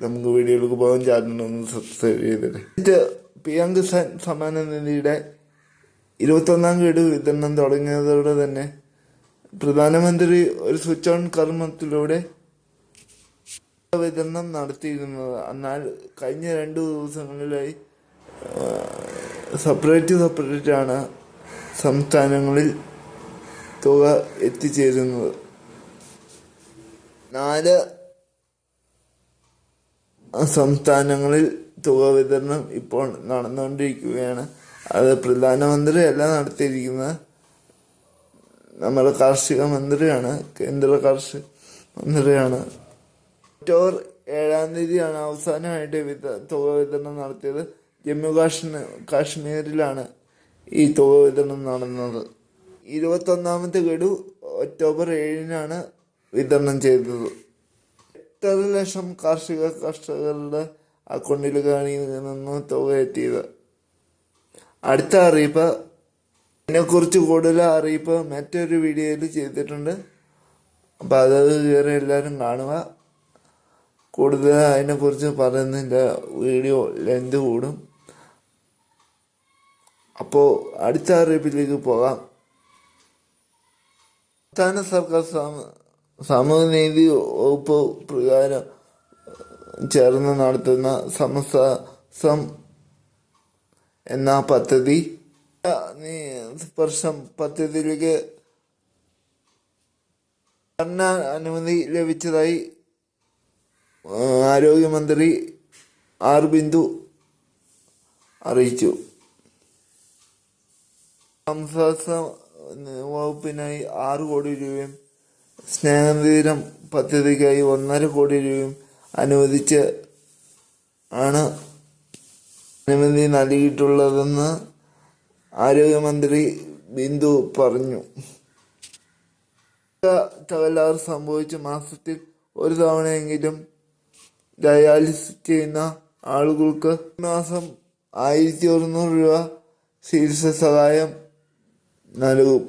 നമുക്ക് വീഡിയോയിലേക്ക് പോകാൻ ചാനലൊന്ന് സബ്സ്ക്രൈബ് ചെയ്തിട്ട് ഇത് പി എം കിസാൻ സമ്മാന നിധിയുടെ ഇരുപത്തൊന്നാം ഗഡു വിതരണം തുടങ്ങിയതോടെ തന്നെ പ്രധാനമന്ത്രി ഒരു സ്വിച്ച് ഓൺ കർമ്മത്തിലൂടെ വിതരണം നടത്തിയിരുന്നത്. എന്നാൽ കഴിഞ്ഞ രണ്ട് ദിവസങ്ങളിലായി സെപ്പറേറ്റ് സെപ്പറേറ്റാണ് സംസ്ഥാനങ്ങളിൽ തുക എത്തിച്ചേരുന്നത്. നാല് സംസ്ഥാനങ്ങളിൽ തുക വിതരണം ഇപ്പോൾ നടന്നുകൊണ്ടിരിക്കുകയാണ്. അത് പ്രധാനമന്ത്രി അല്ല നടത്തിയിരിക്കുന്നത്. നമ്മുടെ കാർഷിക മന്ത്രിയാണ് കേന്ദ്ര കാർഷിക മന്ത്രിയാണ്. ഒക്ടോബർ ഏഴാം തീയതിയാണ് അവസാനമായിട്ട് വിത തുക വിതരണം നടത്തിയത്. ജമ്മു കാശ്മീർ കാശ്മീരിലാണ് ഈ തുക വിതരണം നടന്നത്. ഇരുപത്തൊന്നാമത്തെ ഗഡു ഒക്ടോബർ ഏഴിനാണ് വിതരണം ചെയ്തത്. എട്ടര ലക്ഷം കാർഷിക കർഷകരുടെ അക്കൗണ്ടിലേക്കാണ് ഇതിൽ നിന്ന് തുക എത്തിയത് അടുത്ത അറിയിപ്പ്. ഇതിനെക്കുറിച്ച് കൂടുതൽ അറിയിപ്പ് മറ്റൊരു വീഡിയോയിൽ ചെയ്തിട്ടുണ്ട്. അപ്പോൾ അത് കയറി എല്ലാവരും കാണുക. കൂടുതൽ അതിനെക്കുറിച്ച് പറയുന്നതിന്റെ വീഡിയോ ലെന്ത് കൂടും. അപ്പോൾ അടുത്ത അറിയിപ്പിലേക്ക് പോകാം. സംസ്ഥാന സർക്കാർ സാമൂഹ്യനീതി വകുപ്പ് പ്രകാരം ചേർന്ന് നടത്തുന്ന സമസം എന്ന പദ്ധതി സ്പർശം പദ്ധതിയിലേക്ക് ഭരണ അനുമതി ലഭിച്ചതായി ആരോഗ്യമന്ത്രി ആർ ബിന്ദു അറിയിച്ചു. സംസ്ഥാന വകുപ്പിനായി ആറ് കോടി രൂപയും സ്നേഹതീരം പദ്ധതിക്കായി ഒന്നര കോടി രൂപയും അനുവദിച്ച് ആണ് അനുമതി നൽകിയിട്ടുള്ളതെന്ന് ആരോഗ്യമന്ത്രി ബിന്ദു പറഞ്ഞു. തകരാറ് സംഭവിച്ച മാസത്തിൽ ഒരു തവണയെങ്കിലും ഡയാലിസിസ് ചെയ്യുന്ന ആളുകൾക്ക് മാസം ആയിരത്തി ഒരുന്നൂറ് രൂപ ചികിത്സ സഹായം നൽകും.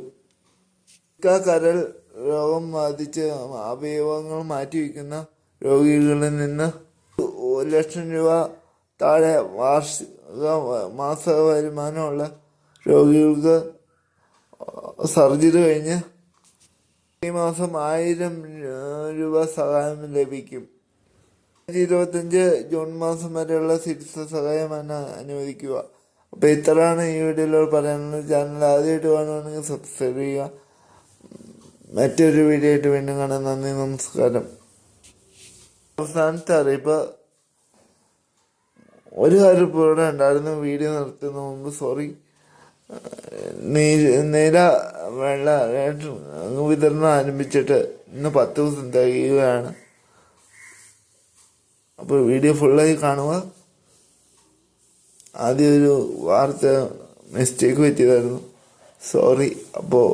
കരൽ രോഗം ബാധിച്ച് അവയവങ്ങൾ മാറ്റിവെക്കുന്ന രോഗികളിൽ നിന്ന് ഒരു ലക്ഷം രൂപ താഴെ വാർഷിക മാസ വരുമാനമുള്ള രോഗികൾക്ക് സർജറി കഴിഞ്ഞ് ഈ മാസം ആയിരം രൂപ സഹായം ലഭിക്കും. ഇരുപത്തഞ്ച് ജൂൺ മാസം വരെയുള്ള ചികിത്സ സഹായമാണ് അനുവദിക്കുക. അപ്പോൾ ഇത്രയാണ് ഈ വീഡിയോയിൽ പറയാനുള്ളത്. ചാനൽ ആദ്യമായിട്ട് കാണുകയാണെങ്കിൽ സബ്സ്ക്രൈബ് ചെയ്യുക. മറ്റൊരു വീഡിയോ ആയിട്ട് വീണ്ടും കാണാൻ നന്ദി നമസ്കാരം. അവസാനത്തെ അറിയിപ്പ്. ഒരു കാര്യം ഇവിടെ ഉണ്ടായിരുന്നു. വീഡിയോ നിർത്തുന്ന മുമ്പ് സോറി നീല വെള്ള വിതരണം ആരംഭിച്ചിട്ട് ഇന്ന് പത്ത് ദിവസം തികയുകയാണ്. അപ്പോൾ വീഡിയോ ഫുള്ളായി കാണുക. ആദ്യം ഒരു വാർത്ത മിസ്റ്റേക്ക് പറ്റിയതായിരുന്നു. സോറി അപ്പോൾ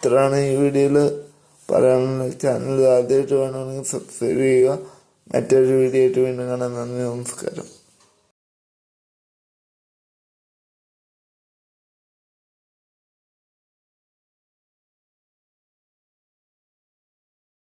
ഇത്രയാണ് ഈ വീഡിയോയിൽ പറയാനുള്ളത്. ചാനൽ ആദ്യമായിട്ട് വേണമെങ്കിൽ സബ്സ്ക്രൈബ് ചെയ്യുക. മറ്റൊരു വീഡിയോ ആയിട്ട് വീണ്ടും കാണാൻ നന്ദി നമസ്കാരം.